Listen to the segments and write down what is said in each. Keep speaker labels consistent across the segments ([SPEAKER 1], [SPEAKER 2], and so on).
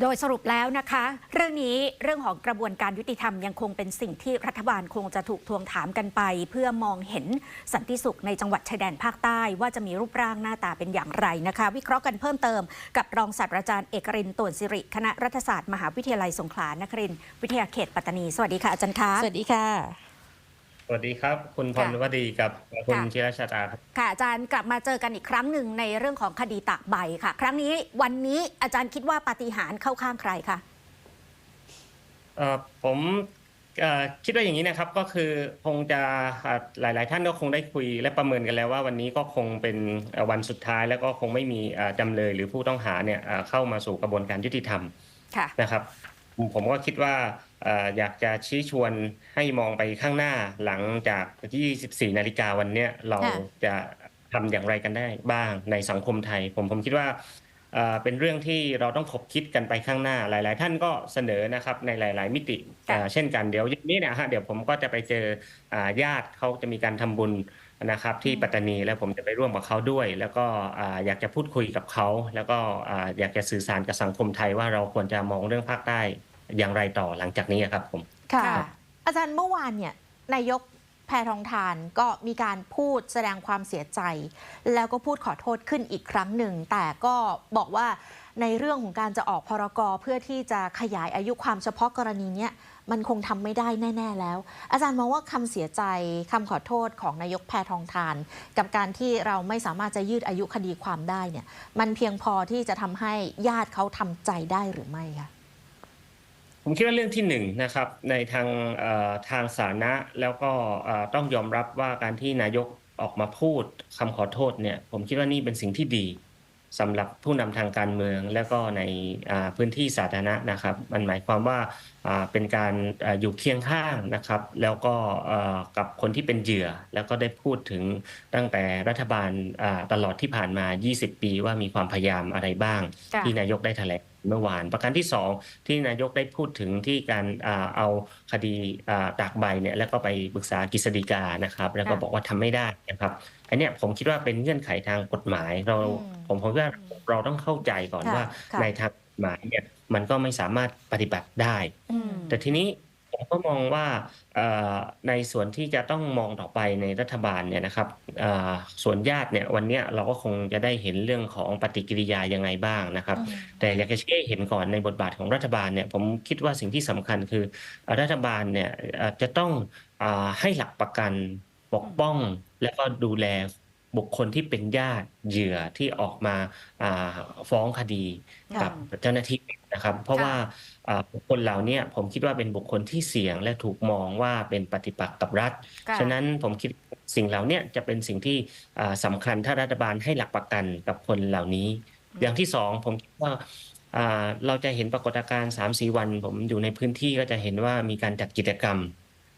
[SPEAKER 1] โดยสรุปแล้วนะคะ เรื่องนี้เรื่องของกระบวนการยุติธรรมยังคงเป็นสิ่งที่รัฐบาลคงจะถูกทวงถามกันไป เพื่อมองเห็นสันติสุขในจังหวัดชายแดนภาคใต้ ว่าจะมีรูปร่างหน้าตาเป็นอย่างไรนะคะ วิเคราะห์กันเพิ่มเติมกับรองศาสตราจารย์เอกรินต่วนสิริคณะรัฐศาสตร์มหาวิทยาลัยสงขลานครินทร์วิทยาเขตปัตตานี สวัสดีค่ะอาจารย์คะ
[SPEAKER 2] สวัสดีค่ะ
[SPEAKER 3] สวัสดีครับ คุณพร
[SPEAKER 1] ค่ะ
[SPEAKER 3] วดีกับคุณ
[SPEAKER 1] ค่ะ
[SPEAKER 3] ชิรชาตาครับ
[SPEAKER 1] ค่ะอาจารย์กลับมาเจอกันอีกครั้งหนึ่งในเรื่องของคดีตากใบค่ะ ครั้งนี้วันนี้อาจารย์คิดว่าปาฏิหาริย์เข้าข้างใครคะ
[SPEAKER 3] เอ่อผมเอ่อคิดว่าอย่างนี้นะครับก็คือคงจะอ่าหลาย ๆ ท่านก็คงได้คุยและประเมินกันแล้วว่าวันนี้ก็คงเป็นเอ่อวันสุดท้าย แล้วก็คงไม่มีอ่าจำเลยหรือผู้ต้องหาเนี่ยอ่าเข้ามาสู่กระบวนการยุติธรรม
[SPEAKER 1] ค่ะ
[SPEAKER 3] นะครับ ผมก็คิดว่าเอ่ออยากจะชี้ชวนให้มองไปข้างหน้าหลังจาก 24 นาฬิกาวันเนี้ยเรา
[SPEAKER 2] ค่ะ
[SPEAKER 3] จะทำอย่างไรกันได้บ้างในสังคมไทย ผมผมคิดว่าเอ่อเป็นเรื่องที่เราต้องขบคิดกันไปข้างหน้าหลาย ๆ ท่านก็เสนอนะครับในหลาย ๆ มิติ
[SPEAKER 1] ค่ะ
[SPEAKER 3] เอ่อเช่นกันเดี๋ยวเย็นนี้เนะฮะเดี๋ยวผมก็จะไปเจออ่าญาติเขาจะมีการทำบุญ นะครับที่ปัตตานีแล้วผมจะไปร่วมกับเขาด้วย แล้วก็อ่าอยากจะพูดคุยกับเขา แล้วก็อ่าอยากจะสื่อสารกับสังคมไทยว่าเราควรจะมองเรื่องภาคใต้อย่างไรต่อหลังจากนี้ครับผม
[SPEAKER 2] ค่ะ
[SPEAKER 1] ค่ะ
[SPEAKER 2] อาจารย์เมื่อวานเนี่ยนายกแพทองทานก็มีการพูดแสดงความเสียใจ แล้วก็พูดขอโทษขึ้นอีกครั้งหนึ่ง แต่ก็บอกว่าในเรื่องของการจะออกพรกรเพื่อที่จะขยายอายุความเฉพาะกรณีเนี้ย มันคงทำไม่ได้แน่ ๆ แล้ว อาจารย์มองว่าคำเสียใจคำขอโทษของนายกแพทองทาน กับการที่เราไม่สามารถจะยืดอายุคดีความได้เนี่ยมันเพียงพอที่จะทำให้ญาติเขาทำใจได้หรือไม่คะ
[SPEAKER 3] ผมคิดว่าเรื่องที่หนึ่งนะครับในทางทางสาธารณะแล้วก็ต้องยอมรับว่าการที่นายกออกมาพูดคำขอโทษเนี่ยผมคิดว่านี่เป็นสิ่งที่ดี สำหรับผู้นำทางการเมืองแล้วก็ในอ่าพื้นที่สาธารณะนะครับ มันหมายความว่าอ่าเป็นการอ่าอยู่เคียงข้างนะครับ แล้วก็เอ่อกับคนที่เป็นเหยื่อ แล้วก็ได้พูดถึงตั้งแต่รัฐบาลอ่าตลอดที่ผ่านมา 20 ปีว่ามีความพยายามอะไรบ้าง
[SPEAKER 1] ค่ะ
[SPEAKER 3] ที่นายกได้แถลง เมื่อวาน ประการที่สองที่นายกได้พูดถึงที่การอ่าเอาคดีอ่าตากใบเนี่ยแล้วก็ไปปรึกษากฤษฎีกานะครับ แล้วก็
[SPEAKER 1] ค่ะ
[SPEAKER 3] บอกว่าทำไม่ได้นะครับอันเนี้ยผมคิดว่าเป็นเงื่อนไขทางกฎหมาย เรา
[SPEAKER 2] อืม
[SPEAKER 3] ผมผมว่าเราต้องเข้าใจก่อน
[SPEAKER 2] ค่ะ
[SPEAKER 3] ว่า
[SPEAKER 2] ค่ะ
[SPEAKER 3] ในทางกฎหมายเนี่ยมันก็ไม่สามารถปฏิบัติได้
[SPEAKER 1] อืม
[SPEAKER 3] แต่ทีนี้ ผมก็มองว่าเอ่อในส่วนที่จะต้องมองต่อไปในรัฐบาลเนี่ยนะครับเอ่อส่วนญาติเนี่ยวันเนี้ยเราก็คงจะได้เห็นเรื่องของปฏิกิริยายังไงบ้างนะครับ แต่อยากจะชี้ให้เห็นก่อนในบทบาทของรัฐบาลเนี่ยผมคิดว่าสิ่งที่สำคัญคือเอ่อรัฐบาลเนี่ยเอ่อจะต้องอาให้หลักประกันปกป้อง และก็ดูแล บุคคลที่เป็นญาติเหยื่อที่ออกมาอ่าฟ้องคดี
[SPEAKER 2] ค่ะ
[SPEAKER 3] กับเจ้าหน้าที่นะครับ เพราะ
[SPEAKER 1] ค่ะ
[SPEAKER 3] ว่าอ่าบุคคลเหล่าเนี้ผมคิดว่าเป็นบุคคลที่เสี่ยงและถูกมองว่าเป็นปฏิปักษ์กับรัฐ
[SPEAKER 1] ค่ะ
[SPEAKER 3] ฉะนั้นผมคิดสิ่งเหล่าเนี้จะเป็นสิ่งที่อ่าสำคัญถ้ารัฐบาลให้หลักประกันกับคนเหล่านี้ อย่างที่สองผมคิดว่าอ่าเราจะเห็นปรากฏการณ์สามสี่วัน ผมอยู่ในพื้นที่ก็จะเห็นว่ามีการจัดกิจกรรม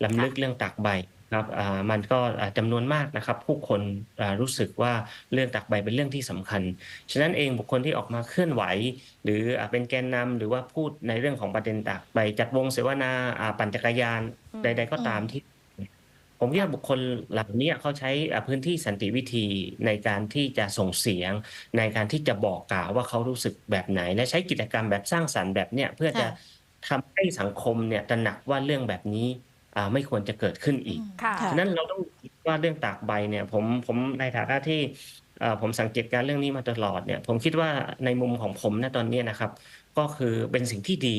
[SPEAKER 3] ลำลึกเรื่องตากใบ ครับอ่ามันก็อ่าจำนวนมากนะครับ ผู้คนอ่ารู้สึกว่าเรื่องตากใบเป็นเรื่องที่สำคัญ ฉะนั้นเองบุคคลที่ออกมาเคลื่อนไหว หรืออ่าเป็นแกนนำหรือว่าพูดในเรื่องของประเด็นตากใบจัดวงเสวนาอ่าปั่นจักรยาน
[SPEAKER 1] อืม
[SPEAKER 3] ใด ๆ ก็ตามที่ ผมคิดว่าบุคคลเหล่านี้เขาใช้อ่าพื้นที่สันติวิธีในการที่จะส่งเสียง ในการที่จะบอกกล่าวว่าเขารู้สึกแบบไหน และใช้กิจกรรมแบบสร้างสรรค์แบบเนี้ยเพื่อจะ
[SPEAKER 2] ค่ะ
[SPEAKER 3] ทำให้สังคมเนี่ยตระหนักว่าเรื่องแบบนี้อ่า ไม่ควรจะเกิดขึ้นอีก
[SPEAKER 1] ค่ะ
[SPEAKER 2] ค่ะ
[SPEAKER 3] ฉะนั้นเราต้องคิดว่าเรื่องตากใบเนี่ยผมผมในฐานะที่เอ่อผมสังเกตการณ์เรื่องนี้มาตลอดเนี่ยผมคิดว่าในมุมของผมนะตอนเนี้ยนะครับ ก็คือเป็นสิ่งที่ดี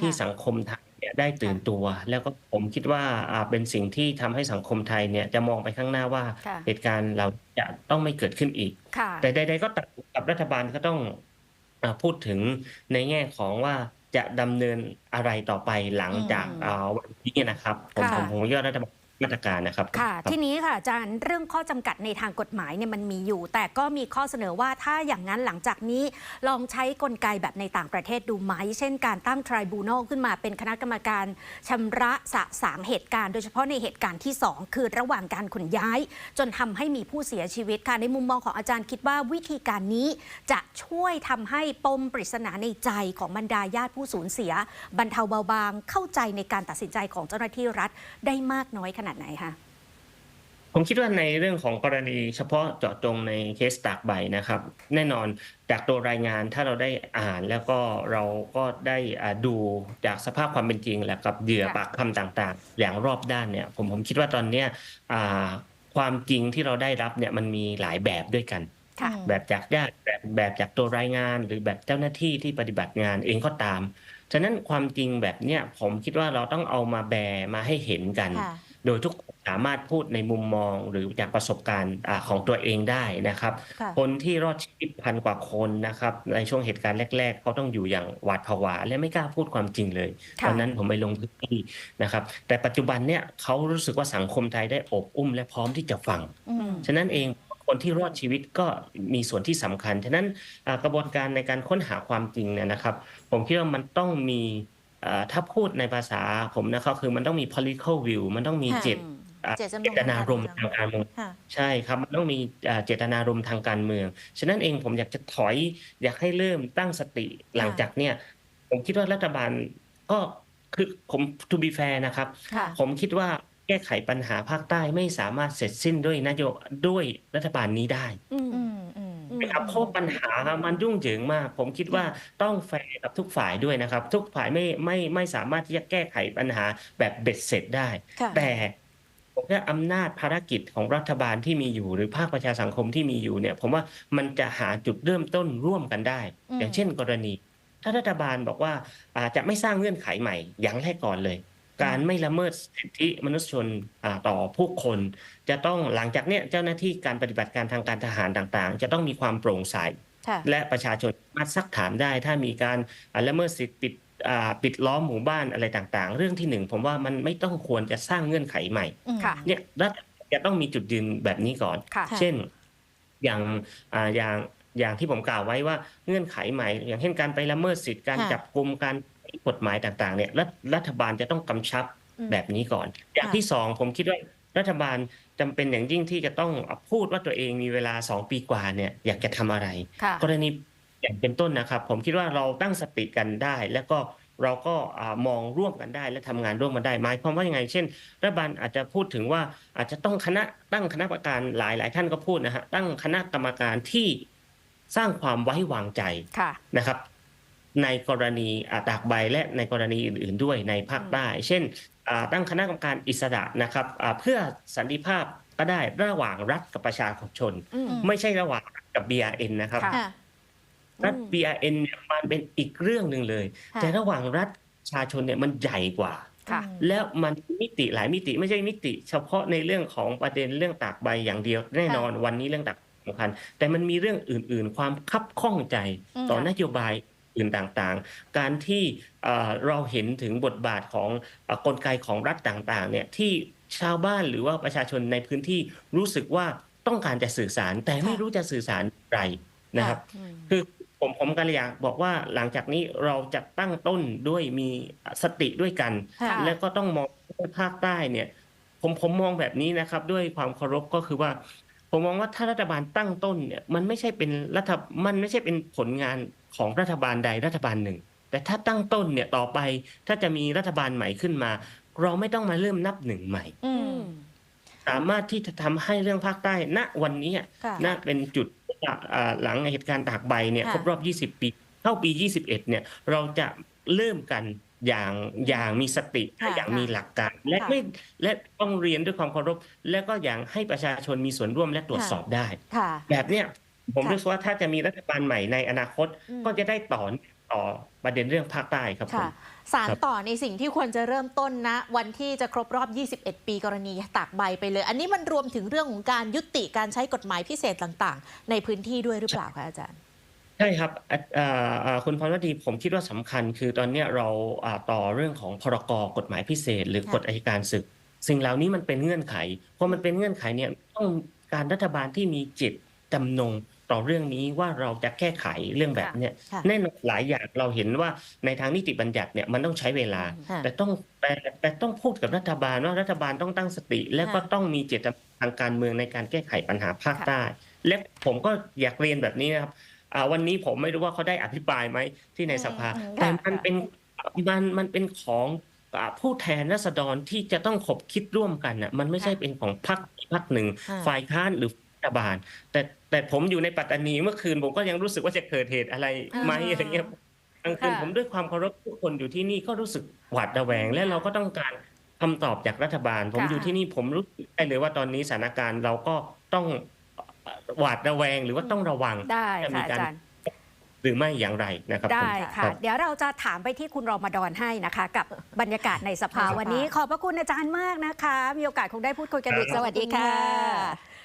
[SPEAKER 3] ที่สังคมไทยเนี่ยได้ตื่นตัว แล้วก็ผมคิดว่าอ่าเป็นสิ่งที่ทำให้สังคมไทยเนี่ยจะมองไปข้างหน้าว่า
[SPEAKER 1] ค่ะ
[SPEAKER 3] เหตุการณ์เราจะต้องไม่เกิดขึ้นอีก
[SPEAKER 1] ค่ะ
[SPEAKER 3] แต่ใดๆก็ตามกับรัฐบาลก็ต้องอาพูดถึงในแง่ของว่า จะดำเนินอะไรต่อไปหลังจาก
[SPEAKER 1] อืม
[SPEAKER 3] อ่าวันนี้นะครับผม
[SPEAKER 1] ค่ะ
[SPEAKER 3] ผมผมคิดว่ารัฐบาล มาตรการนะครับ
[SPEAKER 1] ค่ะ
[SPEAKER 3] ครับ
[SPEAKER 1] ทีนี้ค่ะอาจารย์เรื่องข้อจำกัดในทางกฎหมายเนี่ยมันมีอยู่ แต่ก็มีข้อเสนอว่าถ้าอย่างนั้นหลังจากนี้ลองใช้กลไกแบบในต่างประเทศดูไหม เช่นการตั้งทริบูน a ลขึ้นมาเป็นคณะกรรมการชำระสะสางเหตุการณ์ โดยเฉพาะในเหตุการณ์ที่ 2 คือระหว่างการขนย้าย จนทำให้มีผู้เสียชีวิตค่ะในมุมมองของอาจารย์คิดว่าวิธีการนี้จะช่วยทำให้ปมปริศนาในใจของบรรดาญาติผู้สูญเสีย บรรเทาเบาบางเข้าใจในการตัดสินใจของเจ้าหน้าที่รัฐได้มากน้อยขนาดไหนคะ
[SPEAKER 3] ผมคิดว่าในเรื่องของกรณีเฉพาะเจาะจงในเคสตากใบนะครับ แน่นอนจากตัวรายงานถ้าเราได้อ่านแล้วก็เราก็ได้อ่าดูจากสภาพความเป็นจริงและกับเหยื่อ
[SPEAKER 1] ค่ะ
[SPEAKER 3] ปากคำต่างๆ อย่างรอบด้านเนี่ยผมผมคิดว่าตอนเนี้ยอ่าความจริงที่เราได้รับเนี่ยมันมีหลายแบบด้วยกัน
[SPEAKER 1] ค่ะ
[SPEAKER 2] อืม
[SPEAKER 3] แบบจากญาติแบบแบบจากตัวรายงาน หรือแบบเจ้าหน้าที่ที่ปฏิบัติงานเองก็ตามฉะนั้นความจริงแบบเนี้ยผมคิดว่าเราต้องเอามาแบร์มาให้เห็นกัน
[SPEAKER 2] ค่ะ
[SPEAKER 3] โดยทุกคนสามารถพูดในมุมมองหรือจากประสบการณ์อาของตัวเองได้นะครับ
[SPEAKER 2] ค่ะ
[SPEAKER 3] คนที่รอดชีวิตพันกว่าคนนะครับในช่วงเหตุการณ์แรก ๆ เขาต้องอยู่อย่างหวาดผวาและไม่กล้าพูดความจริงเลย
[SPEAKER 1] ค่ะ
[SPEAKER 3] ตอนนั้นผมไปลงพื้นที่นะครับ แต่ปัจจุบันเนี่ยเขารู้สึกว่าสังคมไทยได้โอบอุ้มและพร้อมที่จะฟัง
[SPEAKER 2] อืม
[SPEAKER 3] ฉะนั้นเองคนที่รอดชีวิตก็มีส่วนที่สำคัญ ฉะนั้นอ่ากระบวนการในการค้นหาความจริงเนี่ยนะครับ ผมคิดว่ามันต้องมีอ่า ถ้าพูดในภาษาผมนะครับคือมันต้องมี political view มันต้องมี
[SPEAKER 2] ค่ะ
[SPEAKER 3] เจตอ่า
[SPEAKER 2] เจตจำนง
[SPEAKER 3] เจตนารมณ์ทางการเมือง
[SPEAKER 2] ค่ะ
[SPEAKER 3] ใช่ครับมันต้องมีอ่าเจตนารมณ์ทางการเมือง ฉะนั้นเองผมอยากจะถอยอยากให้เริ่มตั้งสติหลังจากเนี่ย ผมคิดว่ารัฐบาลก็คือผม to be fair นะครับ
[SPEAKER 2] ค่ะ
[SPEAKER 3] ผมคิดว่าแก้ไขปัญหาภาคใต้ไม่สามารถเสร็จสิ้นด้วยนโยด้วยรัฐบาลนี้ได้ ครับเพราะปัญหามันยุ่งเหยิงมาก ผมคิดว่าต้องแฟร์กับทุกฝ่ายด้วยนะครับ ทุกฝ่ายไม่ไม่ไม่สามารถที่จะแก้ไขปัญหาแบบเบ็ดเสร็จได้
[SPEAKER 2] ค่ะ
[SPEAKER 3] แต่ผมว่าอำนาจภารกิจของรัฐบาลที่มีอยู่ หรือภาคประชาสังคมที่มีอยู่เนี่ย ผมว่ามันจะหาจุดเริ่มต้นร่วมกันได้
[SPEAKER 2] อืม
[SPEAKER 3] อย่างเช่นกรณี ถ้ารัฐบาลบอกว่าอาจะไม่สร้างเงื่อนไขใหม่อย่างแรกก่อนเลย การไม่ละเมิดสิทธิมนุษยชนอ่าต่อผู้คน จะต้องหลังจากเนี้ยเจ้าหน้าที่การปฏิบัติการทางการทหารต่างๆ จะต้องมีความโปร่งใส
[SPEAKER 2] ค่ะ
[SPEAKER 3] และประชาชนสามารถซักถามได้ ถ้ามีการอ่าละเมิดสิทธิปิดอ่าปิดล้อมหมู่บ้านอะไรต่างๆ เรื่องที่หนึ่งผมว่ามันไม่ต้องควรจะสร้างเงื่อนไขใหม่
[SPEAKER 2] อืม
[SPEAKER 1] ค่ะ
[SPEAKER 3] เนี่ยรัฐจะต้องมีจุดยืนแบบนี้ก่อน
[SPEAKER 1] ค่ะ
[SPEAKER 2] ค่ะ
[SPEAKER 3] เช่นอย่างอ่าอย่างอย่างที่ผมกล่าวไว้ว่าเงื่อนไขใหม่ อย่างเช่นการไปละเมิดสิทธิการ
[SPEAKER 2] ค่ะ
[SPEAKER 3] จับกลุ่มการ กฎหมายต่างๆเนี่ยรัฐรัฐบาลจะต้องกำชับ
[SPEAKER 2] อืม
[SPEAKER 3] แบบนี้ก่อน อย่าง
[SPEAKER 2] ค่ะ
[SPEAKER 3] ที่สองผมคิดว่ารัฐบาลจำเป็นอย่างยิ่งที่จะต้องพูดว่าตัวเองมีเวลาสองปีกว่าเนี่ยอยากจะทำอะไร
[SPEAKER 1] ค่ะ
[SPEAKER 3] กรณีอย่างเป็นต้นนะครับ ผมคิดว่าเราตั้งสติกันได้ แล้วก็เราก็อ่ามองร่วมกันได้ และทำงานร่วมกันได้หมายความว่ายังไง เช่น รัฐบาลอาจจะพูดถึงว่าอาจจะต้องคณะตั้งคณะกรรมการหลายหลายท่านก็พูดนะฮะตั้งคณะกรรมการที่สร้างความไว้วางใจ
[SPEAKER 1] ค่ะ
[SPEAKER 3] นะครับ ในกรณีอ่าตากใบและในกรณีอื่น ๆ ด้วยในภาคใต้เช่นอ่าตั้งคณะกรรมการอิสระนะครับอ่าเพื่อสันติภาพก็ได้ระหว่างรัฐกับประชาชน
[SPEAKER 1] อืม
[SPEAKER 3] ไม่ใช่ระหว่างรัฐกับ BRN นะครับ
[SPEAKER 1] ค่ะ
[SPEAKER 2] ค่ะ
[SPEAKER 3] รัฐ
[SPEAKER 1] อืม
[SPEAKER 3] BRN เนี่ยมันเป็นอีกเรื่องหนึ่งเลย
[SPEAKER 2] ค่ะ
[SPEAKER 3] แต่ระหว่างรัฐประชาชนเนี่ยมันใหญ่กว่า
[SPEAKER 1] ค่ะ
[SPEAKER 2] อืม
[SPEAKER 3] แล้วมันมีมิติหลายมิติไม่ใช่มิติ เฉพาะในเรื่องของประเด็นเรื่องตากใบอย่างเดียว แน่นอนวันนี้เรื่องตากสำคัญแต่มันมีเรื่องอื่น ๆ ความคับข้องใจ
[SPEAKER 2] อืม
[SPEAKER 3] ต่อนโยบาย อื่นต่างๆ การที่เอ่อเราเห็นถึงบทบาทของเอ่อกลไกของรัฐต่างๆเนี่ยที่ชาวบ้านหรือว่าประชาชนในพื้นที่รู้สึกว่าต้องการจะสื่อสาร แต่ไม่รู้จะสื่อสารอย่างไรนะครับ
[SPEAKER 1] อืม
[SPEAKER 3] คือผมผมก็เลยอยากบอกว่าหลังจากนี้เราจะตั้งต้นด้วยมีสติด้วยกัน
[SPEAKER 2] ค่ะ
[SPEAKER 3] แล้วก็ต้องมองว่าภาคใต้เนี่ย ผมผมมองแบบนี้นะครับ ด้วยความเคารพก็คือว่า ผมมองว่าถ้ารัฐบาลตั้งต้นเนี่ย มันไม่ใช่เป็นรัฐมันไม่ใช่เป็นผลงาน ของรัฐบาลใดรัฐบาลหนึ่ง แต่ถ้าตั้งต้นเนี่ยต่อไปถ้าจะมีรัฐบาลใหม่ขึ้นมา เราไม่ต้องมาเริ่มนับหนึ่งใหม่
[SPEAKER 2] อื
[SPEAKER 1] อื
[SPEAKER 2] ม
[SPEAKER 1] ม
[SPEAKER 3] สามารถที่จะทำให้เรื่องภาคใต้ณวันนี้
[SPEAKER 2] ค่ะ
[SPEAKER 3] ณเป็นจุดอ่าหลังเหตุการณ์ตากใบเนี่ย
[SPEAKER 2] ค่ะ
[SPEAKER 3] ครบรอบ 20 ปี เข้าปี 21 เนี่ยเราจะเริ่มกันอย่างอย่างมีสติ
[SPEAKER 2] ค่ะ
[SPEAKER 3] อย่างมีหลักการ และ
[SPEAKER 2] ค่ะ
[SPEAKER 3] ไม่และต้องเรียนด้วยความเคารพ และก็อย่างให้ประชาชนมีส่วนร่วมและตรวจ
[SPEAKER 2] ค่ะ
[SPEAKER 3] สอบได้
[SPEAKER 2] ค่ะ
[SPEAKER 3] แบบเนี้ย ผม
[SPEAKER 2] ค่ะ
[SPEAKER 3] รู้สึกว่าถ้าจะมีรัฐบาลใหม่ในอนาคต
[SPEAKER 2] อืม
[SPEAKER 3] ก็จะได้ต่อต่อประเด็นเรื่องภาคใต้ครับผม
[SPEAKER 2] ค่ะสาร
[SPEAKER 3] ครับ
[SPEAKER 2] ต่อในสิ่งที่ควรจะเริ่มต้นนะ วันที่จะครบรอบ 21 ปีกรณีตากใบไปเลย อันนี้มันรวมถึงเรื่องของการยุติการใช้กฎหมายพิเศษต่างๆ ในพื้นที่ด้วยหรือเปล่าคะอาจารย์
[SPEAKER 3] ใช่ครับอะอ่าอ่าคุณพรวดีผมคิดว่าสำคัญ คือตอนเนี้ยเราอ่าต่อเรื่องของพรกกฎหมายพิเศษ หรือ
[SPEAKER 2] ค่ะ
[SPEAKER 3] กฎอัยการศึก สิ่งเหล่านี้มันเป็นเงื่อนไขพอมันเป็นเงื่อนไขเนี่ยต้องการรัฐบาลที่มีจิตจำนง ต่อเรื่องนี้ว่าเราจะแก้ไขเรื่องแบบเนี้ย
[SPEAKER 2] ค่ะ
[SPEAKER 3] แน่นอนหลายอย่างเราเห็นว่าในทางนิติบัญญัติเนี่ยมันต้องใช้เวลา
[SPEAKER 2] ค่ะ
[SPEAKER 3] แต่ต้องแต่แต่ต้องพูดกับรัฐบาลว่ารัฐบาลต้องตั้งสติ และก็
[SPEAKER 2] ค่ะ
[SPEAKER 3] ต้องมีเจตนาทางการเมืองในการแก้ไขปัญหาภาค
[SPEAKER 1] ค่ะ
[SPEAKER 3] ใต้ และผมก็อยากเรียนแบบนี้นะครับอ่าวันนี้ผมไม่รู้ว่าเขาได้อภิปรายไหมที่ในสภา
[SPEAKER 2] อืม
[SPEAKER 3] แต่
[SPEAKER 2] ค่ะ
[SPEAKER 3] มันเป็นมันมันเป็นของอ่าผู้แทนราษฎรที่จะต้องขบคิดร่วมกันน่ะมันไม่ใช่
[SPEAKER 2] ค่ะ
[SPEAKER 3] เป็นของพรรคพรรคหนึ่ง
[SPEAKER 2] อ่า
[SPEAKER 3] ฝ่ายค้านหรือรัฐบาล แต่ แต่ผมอยู่ในปัตตานีเมื่อคืนผมก็ยังรู้สึกว่าจะเกิดเหตุอะไรไหม
[SPEAKER 1] อ่า
[SPEAKER 3] อะไรเงี้ยกลางคืน
[SPEAKER 1] ค่ะ
[SPEAKER 3] ผมด้วยความเคารพทุกคนอยู่ที่นี่ก็รู้สึกหวาดระแวง และเราก็ต้องการคำตอบจากรัฐบาล ผม
[SPEAKER 1] ค่ะ
[SPEAKER 3] อยู่ที่นี่ผมรู้สึกได้เลยว่าตอนนี้สถานการณ์เราก็ต้องเอ่อหวาดระแวงหรือว่าต้องระวัง
[SPEAKER 1] ได้
[SPEAKER 3] จะมี
[SPEAKER 1] ค่ะอา
[SPEAKER 3] การ
[SPEAKER 1] จารย์
[SPEAKER 3] หรือไม่อย่างไรนะครับ
[SPEAKER 1] ได้
[SPEAKER 3] ผม
[SPEAKER 1] ค่ะ
[SPEAKER 3] รับ
[SPEAKER 1] เดี๋ยวเราจะถามไปที่คุณรอมฎอนให้นะคะ กับบรรยากาศในสภา
[SPEAKER 2] ในสภา
[SPEAKER 1] วันนี้ ขอบพระคุณอาจารย์มากนะคะ มีโอกาสคงได้พูดคุยกันอีก
[SPEAKER 3] ครับ
[SPEAKER 1] สวัสดีค่ะ